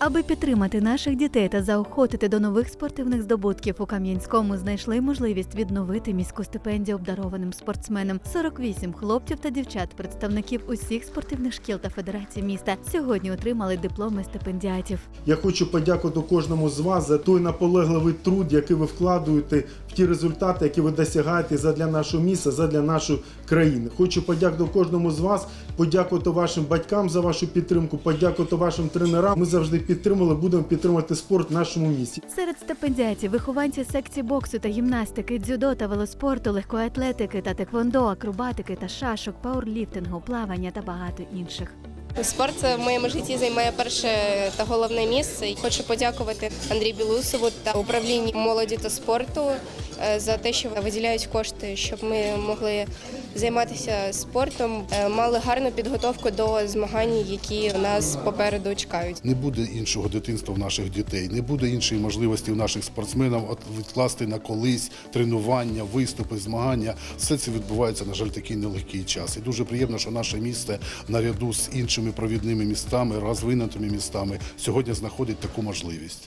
Аби підтримати наших дітей та заохотити до нових спортивних здобутків у Кам'янському знайшли можливість відновити міську стипендію обдарованим спортсменам. 48 хлопців та дівчат, представників усіх спортивних шкіл та федерацій міста, сьогодні отримали дипломи стипендіатів. Я хочу подякувати кожному з вас за той наполегливий труд, який ви вкладуєте в ті результати, які ви досягаєте задля нашого міста, задля нашої країни. Хочу подякувати кожному з вас, подякувати вашим батькам за вашу підтримку, подякувати вашим тренерам. Ми завжди підтримували, будемо підтримати спорт в нашому місті. Серед стипендіатів вихованці секції боксу та гімнастики, дзюдо та велоспорту, легкої атлетики та теквондо, акробатики та шашок, пауерліфтингу, плавання та багато інших. Спорт в моєму житті займає перше та головне місце. Хочу подякувати Андрію Білусову та управлінню молоді та спорту е, за те, що виділяють кошти, щоб ми могли займатися спортом, е, мали гарну підготовку до змагань, які нас попереду чекають. Не буде іншого дитинства в наших дітей, не буде іншої можливості в наших спортсменів відкласти на колись тренування, виступи, змагання. Все це відбувається, на жаль, такий нелегкий час. І дуже приємно, що наше місто наряду з іншими провідними містами, розвинутими містами сьогодні знаходить таку можливість.